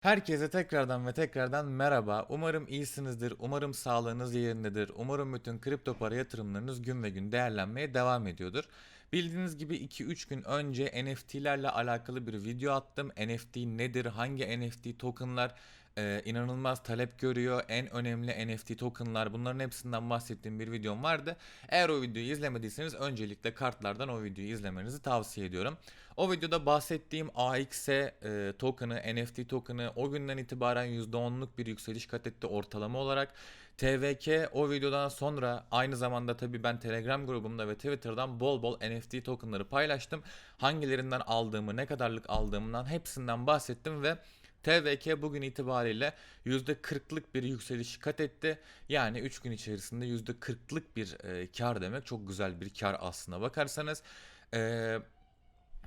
Herkese tekrardan ve tekrardan merhaba. Umarım iyisinizdir. Umarım sağlığınız yerindedir. Umarım bütün kripto para yatırımlarınız gün ve gün değerlenmeye devam ediyordur. Bildiğiniz gibi 2-3 gün önce NFT'lerle alakalı bir video attım. NFT nedir? Hangi NFT tokenlar e, inanılmaz talep görüyor? En önemli NFT tokenlar bunların hepsinden bahsettiğim bir videom vardı. Eğer o videoyu izlemediyseniz öncelikle kartlardan o videoyu izlemenizi tavsiye ediyorum. O videoda bahsettiğim AXE e, token'ı, NFT token'ı o günden itibaren %10'luk bir yükseliş kat etti ortalama olarak. TVK o videodan sonra aynı zamanda tabii ben Telegram grubumda ve Twitter'dan bol bol NFT token'ları paylaştım. Hangilerinden aldığımı, ne kadarlık aldığımdan hepsinden bahsettim ve TVK bugün itibariyle %40'lık bir yükseliş kat etti. Yani 3 gün içerisinde %40'lık bir e, kar demek. Çok güzel bir kar aslına bakarsanız. Eee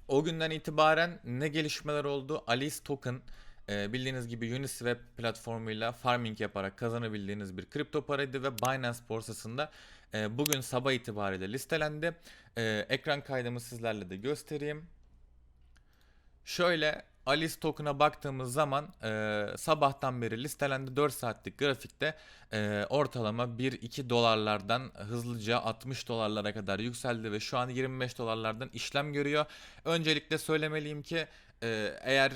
o günden itibaren ne gelişmeler oldu? Alice Token e, bildiğiniz gibi Uniswap platformuyla farming yaparak kazanabildiğiniz bir kripto paraydı ve Binance borsasında e, bugün sabah itibariyle listelendi. E, ekran kaydımı sizlerle de göstereyim. Şöyle Alice token'a baktığımız zaman e, sabahtan beri listelendi 4 saatlik grafikte e, ortalama 1-2 dolarlardan hızlıca 60 dolarlara kadar yükseldi ve şu an 25 dolarlardan işlem görüyor. Öncelikle söylemeliyim ki e, eğer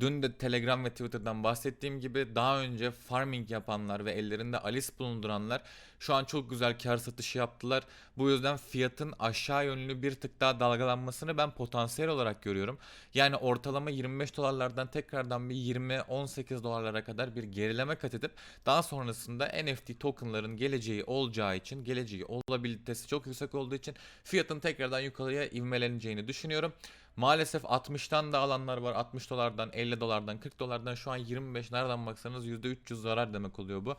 dün de Telegram ve Twitter'dan bahsettiğim gibi daha önce farming yapanlar ve ellerinde Alice bulunduranlar şu an çok güzel kar satışı yaptılar. Bu yüzden fiyatın aşağı yönlü bir tık daha dalgalanmasını ben potansiyel olarak görüyorum. Yani ortalama 25 dolarlardan tekrardan bir 20-18 dolarlara kadar bir gerileme kat edip daha sonrasında NFT tokenların geleceği olacağı için geleceği olabilitesi çok yüksek olduğu için fiyatın tekrardan yukarıya ivmeleneceğini düşünüyorum. Maalesef 60'tan da alanlar var. 60 dolardan, 50 dolardan, 40 dolardan şu an 25 nereden baksanız %300 zarar demek oluyor bu.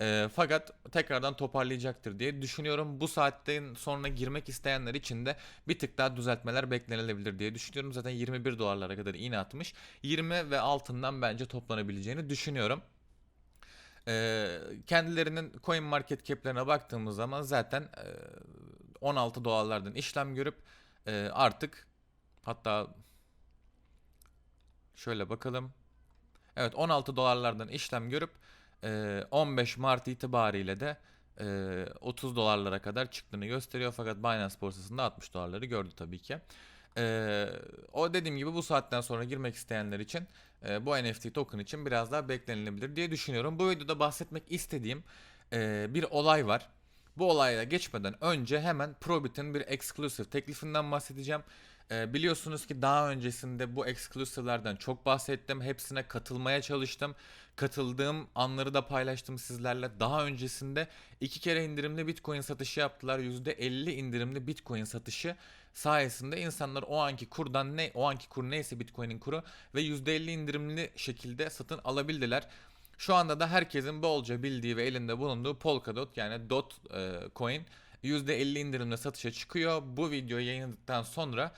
E, fakat tekrardan toparlayacaktır diye düşünüyorum. Bu saatten sonra girmek isteyenler için de bir tık daha düzeltmeler beklenilebilir diye düşünüyorum. Zaten 21 dolarlara kadar iğne atmış. 20 ve altından bence toplanabileceğini düşünüyorum. Ee, kendilerinin coin market cap'lerine baktığımız zaman zaten e, 16 dolarlardan işlem görüp e, artık hatta şöyle bakalım. Evet 16 dolarlardan işlem görüp e, 15 Mart itibariyle de e, 30 dolarlara kadar çıktığını gösteriyor. Fakat Binance borsasında 60 dolarları gördü tabii ki. E, o dediğim gibi bu saatten sonra girmek isteyenler için e, bu NFT token için biraz daha beklenilebilir diye düşünüyorum. Bu videoda bahsetmek istediğim e, bir olay var. Bu olaya geçmeden önce hemen Probit'in bir exclusive teklifinden bahsedeceğim. Ee, biliyorsunuz ki daha öncesinde bu exclusive'lerden çok bahsettim. Hepsine katılmaya çalıştım. Katıldığım anları da paylaştım sizlerle. Daha öncesinde iki kere indirimli Bitcoin satışı yaptılar. %50 indirimli Bitcoin satışı sayesinde insanlar o anki kurdan ne o anki kur neyse Bitcoin'in kuru ve %50 indirimli şekilde satın alabildiler. Şu anda da herkesin bolca bildiği ve elinde bulunduğu Polkadot yani Dot e, coin %50 indirimle satışa çıkıyor. Bu videoyu yayınladıktan sonra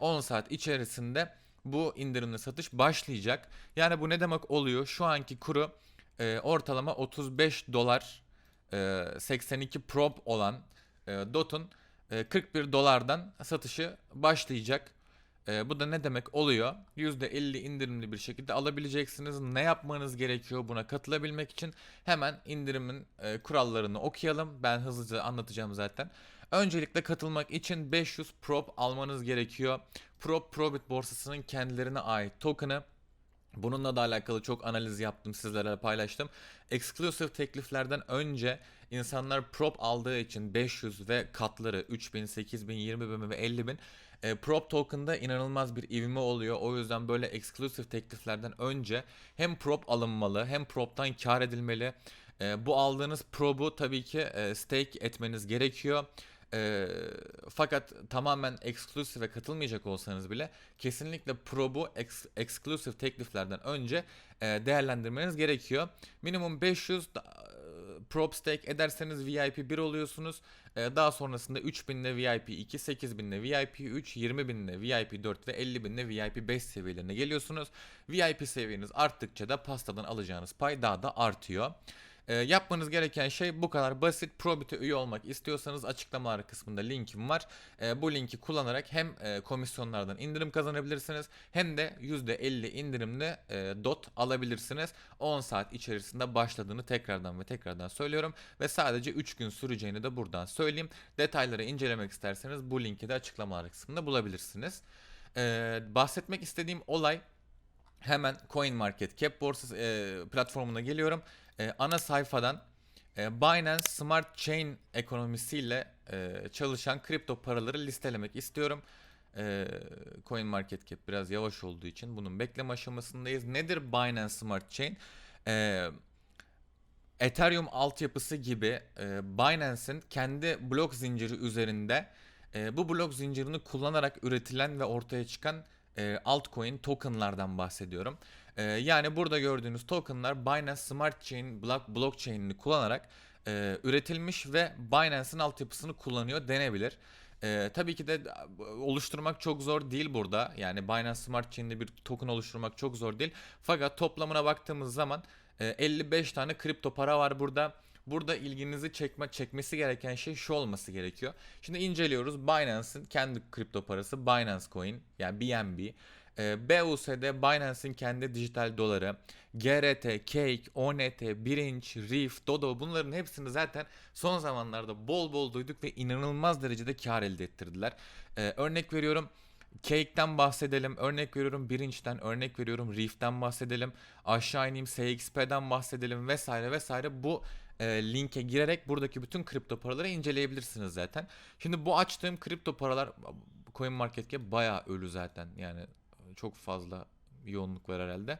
10 e, saat içerisinde bu indirimli satış başlayacak. Yani bu ne demek oluyor? Şu anki kuru e, ortalama 35 dolar 82 prop olan DOT'un 41 dolardan satışı başlayacak. E, bu da ne demek oluyor? %50 indirimli bir şekilde alabileceksiniz. Ne yapmanız gerekiyor buna katılabilmek için? Hemen indirimin e, kurallarını okuyalım. Ben hızlıca anlatacağım zaten. Öncelikle katılmak için 500 prop almanız gerekiyor. Prop Probit borsasının kendilerine ait token'ı. Bununla da alakalı çok analiz yaptım sizlere paylaştım. Exclusive tekliflerden önce insanlar prop aldığı için 500 ve katları 3000, 8000, 20000 ve 50000 e, prop token'da inanılmaz bir ivme oluyor. O yüzden böyle exclusive tekliflerden önce hem prop alınmalı hem prop'tan kar edilmeli. E, bu aldığınız prop'u tabii ki e, stake etmeniz gerekiyor. E, fakat tamamen exclusive'e katılmayacak olsanız bile kesinlikle Pro'bu ex, exclusive tekliflerden önce e, değerlendirmeniz gerekiyor. Minimum 500 da, prop stake ederseniz VIP 1 oluyorsunuz. Ee, daha sonrasında 3000 ile VIP 2, 8000 ile VIP 3, 20000 ile VIP 4 ve 50000 ile VIP 5 seviyelerine geliyorsunuz. VIP seviyeniz arttıkça da pastadan alacağınız pay daha da artıyor. Ee, yapmanız gereken şey bu kadar basit. Probit'e üye olmak istiyorsanız açıklamalar kısmında linkim var. Ee, bu linki kullanarak hem e, komisyonlardan indirim kazanabilirsiniz hem de %50 indirimli e, dot alabilirsiniz. 10 saat içerisinde başladığını tekrardan ve tekrardan söylüyorum ve sadece 3 gün süreceğini de buradan söyleyeyim. Detayları incelemek isterseniz bu linki de açıklamalar kısmında bulabilirsiniz. Ee, bahsetmek istediğim olay hemen CoinMarketCap borsası e, platformuna geliyorum. E, ana sayfadan e, Binance Smart Chain ekonomisiyle e, çalışan kripto paraları listelemek istiyorum. E, CoinMarketCap biraz yavaş olduğu için bunun bekleme aşamasındayız. Nedir Binance Smart Chain? E, Ethereum altyapısı gibi e, Binance'in kendi blok zinciri üzerinde e, bu blok zincirini kullanarak üretilen ve ortaya çıkan e, altcoin tokenlardan bahsediyorum. E, yani burada gördüğünüz tokenlar Binance Smart Chain block, blockchain'ini kullanarak e, üretilmiş ve Binance'in altyapısını kullanıyor denebilir. E, tabii ki de e, oluşturmak çok zor değil burada. Yani Binance Smart Chain'de bir token oluşturmak çok zor değil. Fakat toplamına baktığımız zaman e, 55 tane kripto para var burada. Burada ilginizi çekme, çekmesi gereken şey şu olması gerekiyor. Şimdi inceliyoruz. Binance'ın kendi kripto parası Binance Coin yani BNB. BUSD Binance'in kendi dijital doları. GRT, Cake, ONT, Birinç, Reef, Dodo bunların hepsini zaten son zamanlarda bol bol duyduk ve inanılmaz derecede kar elde ettirdiler. E, örnek veriyorum. Cake'den bahsedelim, örnek veriyorum Birinç'ten, örnek veriyorum Reef'ten bahsedelim, aşağı ineyim SXP'den bahsedelim vesaire vesaire bu e, linke girerek buradaki bütün kripto paraları inceleyebilirsiniz zaten. Şimdi bu açtığım kripto paralar CoinMarketCap bayağı ölü zaten yani çok fazla yoğunluk var herhalde.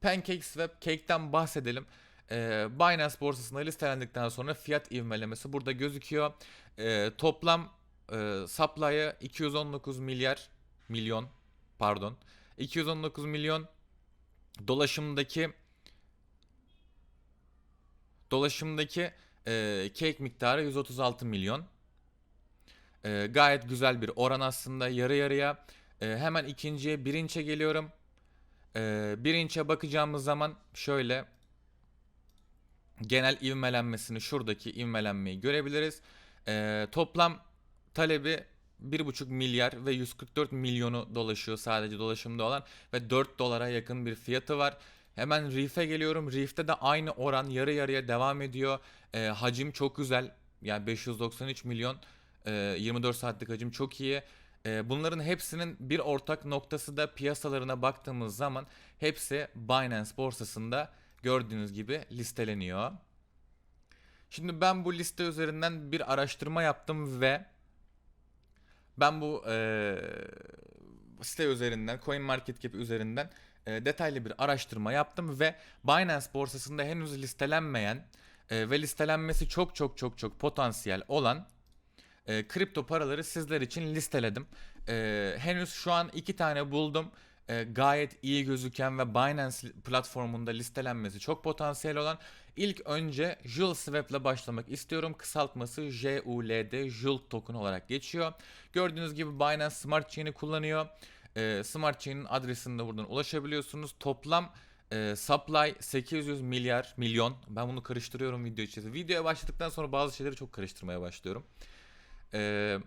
PancakeSwap, Cake'den bahsedelim. E, Binance borsasında listelendikten sonra fiyat ivmelemesi burada gözüküyor. E, toplam e, supply'ı 219 milyar milyon pardon 219 milyon dolaşımdaki dolaşımdaki e, cake miktarı 136 milyon. E, gayet güzel bir oran aslında yarı yarıya. E, hemen ikinciye birinçe geliyorum. E, birinçe bakacağımız zaman şöyle genel ivmelenmesini şuradaki ivmelenmeyi görebiliriz. E, toplam talebi 1,5 milyar ve 144 milyonu dolaşıyor sadece dolaşımda olan ve 4 dolara yakın bir fiyatı var. Hemen Reef'e geliyorum. Reef'te de aynı oran yarı yarıya devam ediyor. E, hacim çok güzel. Yani 593 milyon e, 24 saatlik hacim çok iyi. E, bunların hepsinin bir ortak noktası da piyasalarına baktığımız zaman hepsi Binance borsasında gördüğünüz gibi listeleniyor. Şimdi ben bu liste üzerinden bir araştırma yaptım ve ben bu e, site üzerinden, CoinMarketCap üzerinden detaylı bir araştırma yaptım ve Binance borsasında henüz listelenmeyen e, ve listelenmesi çok çok çok çok potansiyel olan e, kripto paraları sizler için listeledim. E, henüz şu an iki tane buldum. E, gayet iyi gözüken ve Binance platformunda listelenmesi çok potansiyel olan ilk önce Joule Swap ile başlamak istiyorum. Kısaltması JULD Joule token olarak geçiyor. Gördüğünüz gibi Binance Smart Chain'i kullanıyor. E, Smart Chain'in adresinde buradan ulaşabiliyorsunuz. Toplam e, supply 800 milyar milyon. Ben bunu karıştırıyorum video içerisinde. Videoya başladıktan sonra bazı şeyleri çok karıştırmaya başlıyorum. Eee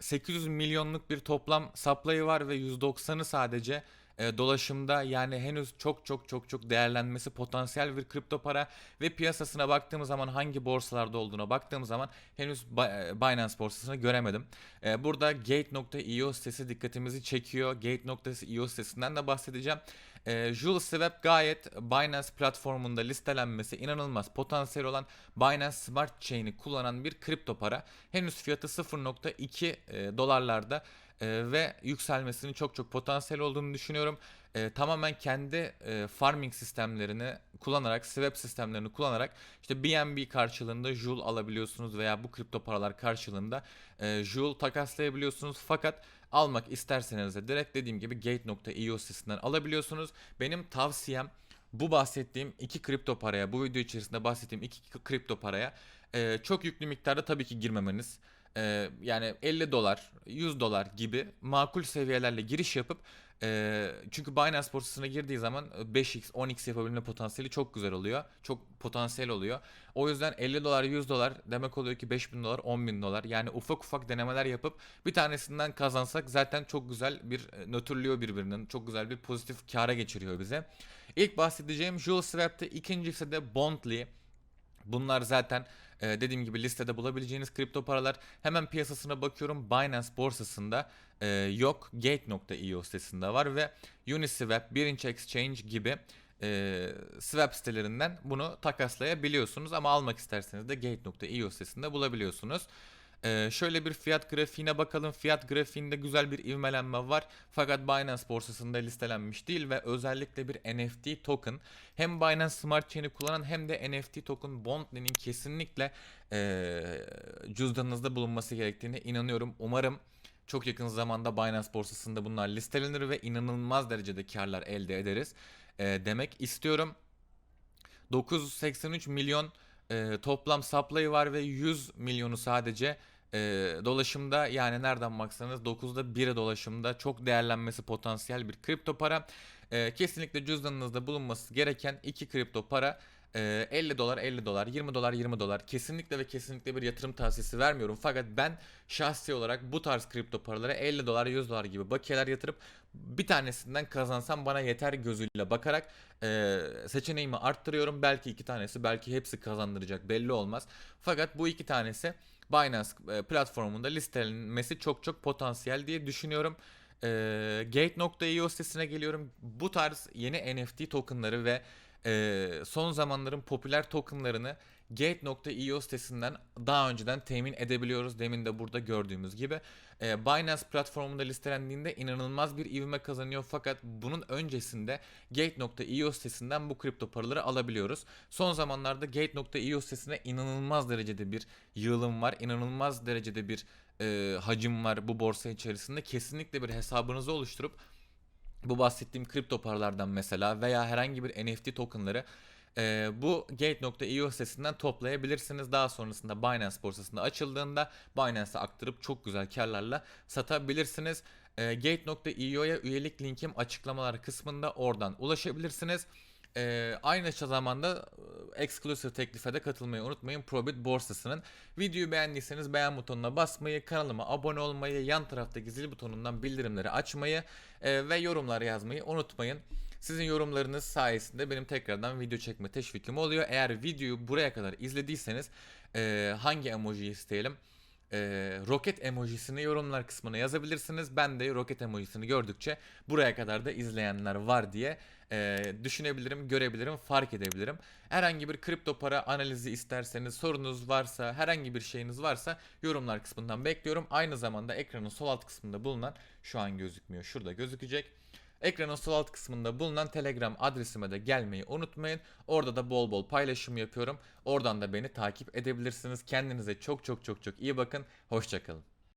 800 milyonluk bir toplam supply'ı var ve 190'ı sadece e, dolaşımda yani henüz çok çok çok çok değerlenmesi potansiyel bir kripto para ve piyasasına baktığımız zaman hangi borsalarda olduğuna baktığımız zaman henüz Bi- Binance borsasını göremedim. E, burada Gate.io sitesi dikkatimizi çekiyor. Gate.io sitesinden de bahsedeceğim. E, Joule Swap gayet Binance platformunda listelenmesi inanılmaz potansiyel olan Binance Smart Chain'i kullanan bir kripto para. Henüz fiyatı 0.2 e, dolarlarda e, ve yükselmesinin çok çok potansiyel olduğunu düşünüyorum. E, tamamen kendi e, farming sistemlerini kullanarak, swap sistemlerini kullanarak işte BNB karşılığında Joule alabiliyorsunuz veya bu kripto paralar karşılığında e, Joule takaslayabiliyorsunuz. Fakat almak isterseniz de direkt dediğim gibi Gate.io sitesinden alabiliyorsunuz. Benim tavsiyem bu bahsettiğim iki kripto paraya, bu video içerisinde bahsettiğim iki kripto paraya e, çok yüklü miktarda tabii ki girmemeniz. E, yani 50 dolar, 100 dolar gibi makul seviyelerle giriş yapıp e, çünkü Binance borsasına girdiği zaman 5x, 10x yapabilme potansiyeli çok güzel oluyor. Çok potansiyel oluyor. O yüzden 50 dolar, 100 dolar demek oluyor ki 5000 dolar, 10 bin dolar. Yani ufak ufak denemeler yapıp bir tanesinden kazansak zaten çok güzel bir e, nötrlüyor birbirinin. Çok güzel bir pozitif kara geçiriyor bize. İlk bahsedeceğim Jules Swap'te, ikincisi de Bondly. Bunlar zaten e, dediğim gibi listede bulabileceğiniz kripto paralar. Hemen piyasasına bakıyorum. Binance borsasında e, yok. Gate.io sitesinde var ve Uniswap, Birinci Exchange gibi e, swap sitelerinden bunu takaslayabiliyorsunuz. Ama almak isterseniz de Gate.io sitesinde bulabiliyorsunuz. Ee, şöyle bir fiyat grafiğine bakalım. Fiyat grafiğinde güzel bir ivmelenme var. Fakat Binance borsasında listelenmiş değil ve özellikle bir NFT token hem Binance Smart Chain'i kullanan hem de NFT token Bondly'nin kesinlikle ee, cüzdanınızda bulunması gerektiğine inanıyorum. Umarım çok yakın zamanda Binance borsasında bunlar listelenir ve inanılmaz derecede karlar elde ederiz. Ee, demek istiyorum. 983 milyon e, toplam supply var ve 100 milyonu sadece e, dolaşımda yani nereden baksanız 9'da 1'e dolaşımda çok değerlenmesi potansiyel bir kripto para. E, kesinlikle cüzdanınızda bulunması gereken iki kripto para. e, 50 dolar 50 dolar 20 dolar 20 dolar kesinlikle ve kesinlikle bir yatırım tavsiyesi vermiyorum fakat ben şahsi olarak bu tarz kripto paralara 50 dolar 100 dolar gibi bakiyeler yatırıp bir tanesinden kazansam bana yeter gözüyle bakarak e, seçeneğimi arttırıyorum belki iki tanesi belki hepsi kazandıracak belli olmaz fakat bu iki tanesi Binance e, platformunda listelenmesi çok çok potansiyel diye düşünüyorum. E, Gate.io sitesine geliyorum. Bu tarz yeni NFT tokenları ve e, son zamanların popüler tokenlarını Gate.io sitesinden daha önceden temin edebiliyoruz. Demin de burada gördüğümüz gibi. E, Binance platformunda listelendiğinde inanılmaz bir ivme kazanıyor. Fakat bunun öncesinde Gate.io sitesinden bu kripto paraları alabiliyoruz. Son zamanlarda Gate.io sitesine inanılmaz derecede bir yığılım var. İnanılmaz derecede bir e, hacim var bu borsa içerisinde. Kesinlikle bir hesabınızı oluşturup bu bahsettiğim kripto paralardan mesela veya herhangi bir NFT tokenları e, bu Gate.io sitesinden toplayabilirsiniz. Daha sonrasında Binance borsasında açıldığında Binance'a aktarıp çok güzel karlarla satabilirsiniz. E, Gate.io'ya üyelik linkim açıklamalar kısmında oradan ulaşabilirsiniz. Ee, aynı zamanda e, exclusive teklife de katılmayı unutmayın Probit borsasının. Videoyu beğendiyseniz beğen butonuna basmayı, kanalıma abone olmayı, yan taraftaki zil butonundan bildirimleri açmayı e, ve yorumlar yazmayı unutmayın. Sizin yorumlarınız sayesinde benim tekrardan video çekme teşvikim oluyor. Eğer videoyu buraya kadar izlediyseniz e, hangi emoji isteyelim? e, roket emojisini yorumlar kısmına yazabilirsiniz. Ben de roket emojisini gördükçe buraya kadar da izleyenler var diye e, düşünebilirim, görebilirim, fark edebilirim. Herhangi bir kripto para analizi isterseniz, sorunuz varsa, herhangi bir şeyiniz varsa yorumlar kısmından bekliyorum. Aynı zamanda ekranın sol alt kısmında bulunan şu an gözükmüyor. Şurada gözükecek. Ekranın sol alt kısmında bulunan Telegram adresime de gelmeyi unutmayın. Orada da bol bol paylaşım yapıyorum. Oradan da beni takip edebilirsiniz. Kendinize çok çok çok çok iyi bakın. Hoşçakalın.